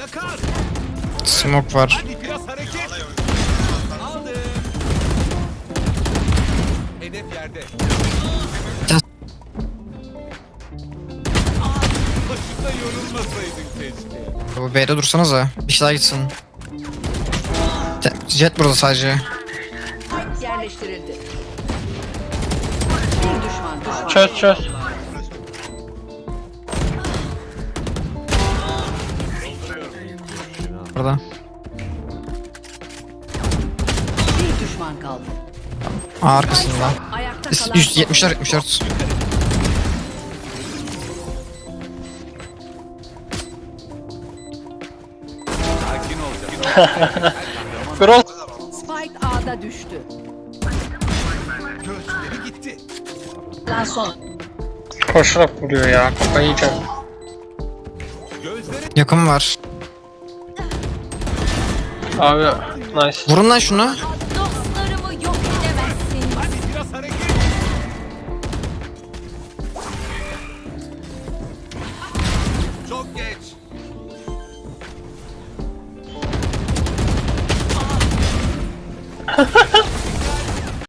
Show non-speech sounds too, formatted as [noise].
Yakar. Smoke var. Hadi biraz hareket. Aldım. Hedef yerde. Ya. Başında yorulmasaydın keşke. Bu B'de dursanıza. Bir şey daha gitsin. Jet burada sadece. Yerleştirildi. Bir düşman düşman. Çöz çöz. Burada. Bir düşman kaldı. Aa, arkasında. Ayakta kalan üst- son. 74 74. Sakin ol. Gross. Spike A'da düştü. Gözleri gitti. Lan son. Koşarak vuruyor ya. Kafayı yiyeceğim. Gözleri Yakın var. Abi nice. Vurun lan şunu. Dostlarımı yok edemezsin. hadi biraz hareket. Çok geç. [laughs]